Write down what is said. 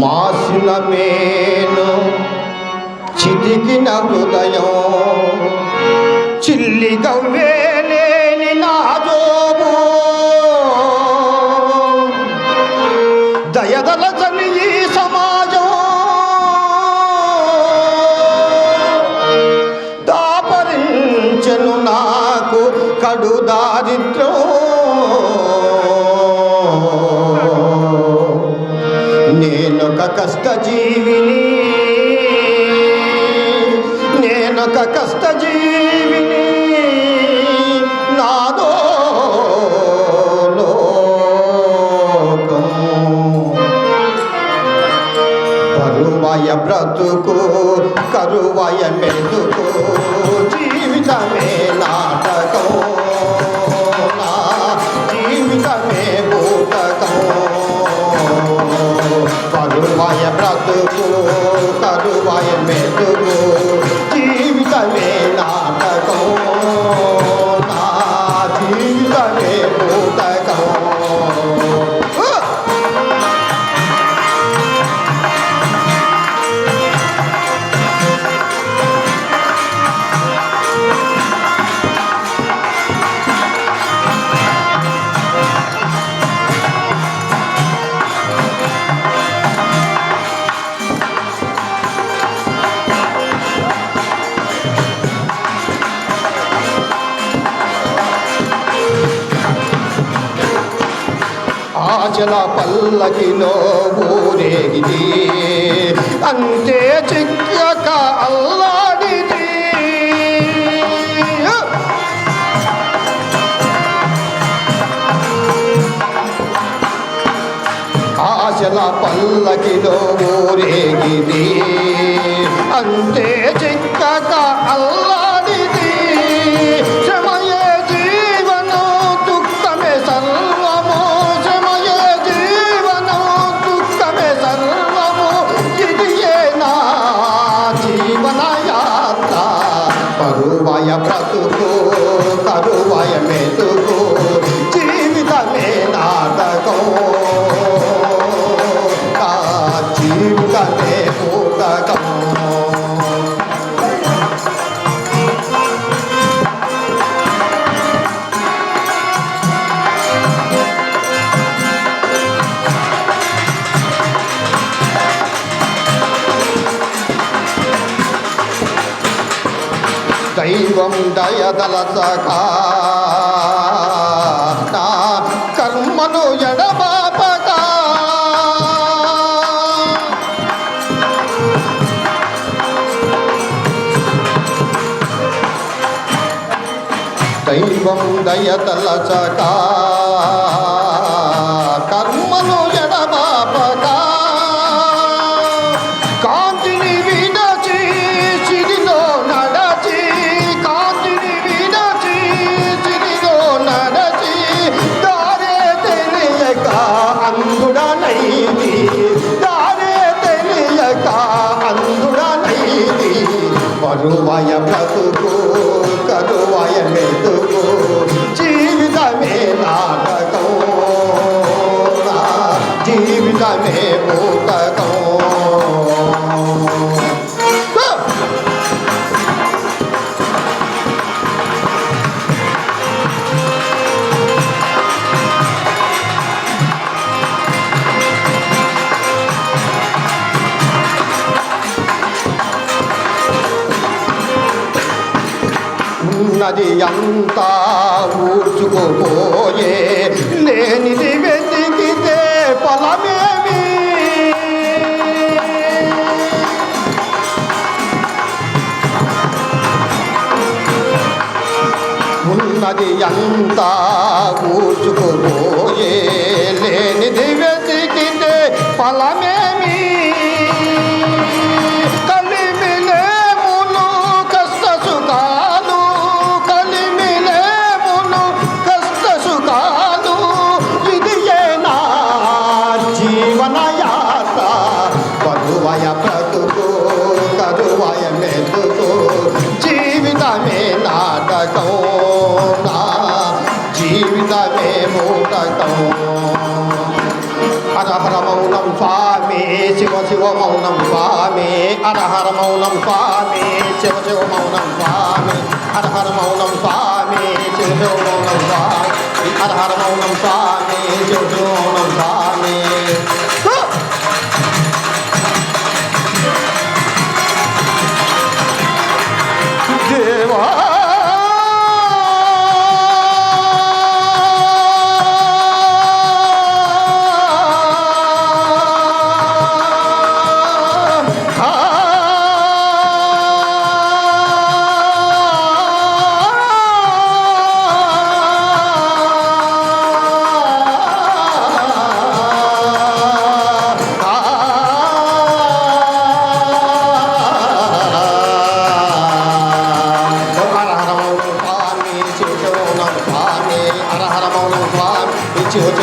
మాసిన మేను చితికిన హృదయం చిల్లి గవ్వే కడు దారిద్ర్యం నేనొక కష్టజీవిని. నేనొక కష్టజీవిని. నాదో లోకం పరువయ బ్రతుకు కరువయ మెతుకు జీవితమే నాటకం కరువయ ఆచల పల్లకిలో ఊరేగిది అంతే చిక్కక అల్లాడిది ఆశల పల్లకిలో ఊరేగిది అంతే చిక్కక అల్లాడిది దైవం దయదలచక నా కర్మను ఎడబాపక దైవం దయదలచక కర్మను కరువయ బ్రతుకు కరువయ మెతుకు జీవితమే నాటకం. జీవితమే భూతకం ఉన్నది అంతా ఊడ్చుకోబోయే లేనిది వెతికితే పొలమేమి ఉన్నది అంతా ఊడ్చుకోబోయే లేనిది బ్రతుకు తరువాయ మెతుకు జీవితమే నాటకం నా జీవితమే మూటకం హరహర మౌనం స్వామి శివ శివ మౌనం స్వామి హరహర మౌనం స్వామి శివ శివ మౌనం స్వామి హరహర మౌనం స్వామి శివ మౌనం స్వామి స్వామి శివ